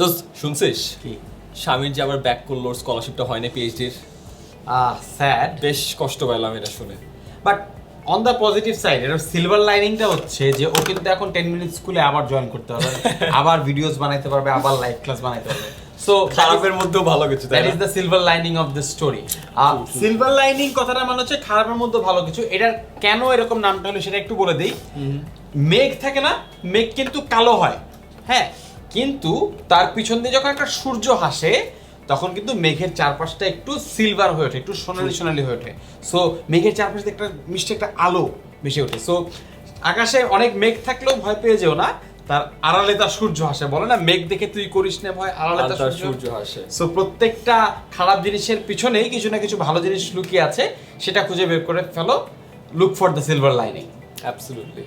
দোস্ত শুনছিস? কি? স্বামীর যে আবার ব্যাক করল স্কলারশিপটা হয় না পিএইচডির স্যাড বেশ কষ্ট পেলাম এটা শুনে। But on the positive side এর সিলভার লাইনিংটা হচ্ছে যে ও কিন্তু এখন টেন মিনিট স্কুলে আবার জয়েন করতে পারবে আবার ভিডিওস বানাইতে পারবে আবার লাইভ ক্লাস বানাইতে পারবে। সো খারাপের মধ্যেও ভালো কিছু that is the silver lining of the story silver lining কথাটা মানে হচ্ছে খারাপের মধ্যে ভালো কিছু। এটার কেন এরকম নামটা হলো সেটা একটু বলে দিই। মেঘ থাকে না মেঘ কিন্তু কালো হয়। হ্যাঁ কিন্তু তার পিছন দিয়ে যখন একটা সূর্য হাসে তখন কিন্তু মেঘের চারপাশটা একটু সিলভার হয়ে ওঠে একটু সোনালি সোনালি হয়ে ওঠে। সো মেঘের চারপাশে একটা মিষ্টি একটা আলো ভেসে ওঠে। সো আকাশে অনেক মেঘ থাকলেও ভয় পেয়ে যেও না তার আড়ালে তার সূর্য হাসে। বলে না মেঘ দেখে তুই করিস না ভয় আড়ালে তার সূর্য হাসে। সো প্রত্যেকটা খারাপ জিনিসের পিছনেই কিছু না কিছু ভালো জিনিস লুকিয়ে আছে সেটা খুঁজে বের করে ফেলো। Look for the silver lining absolutely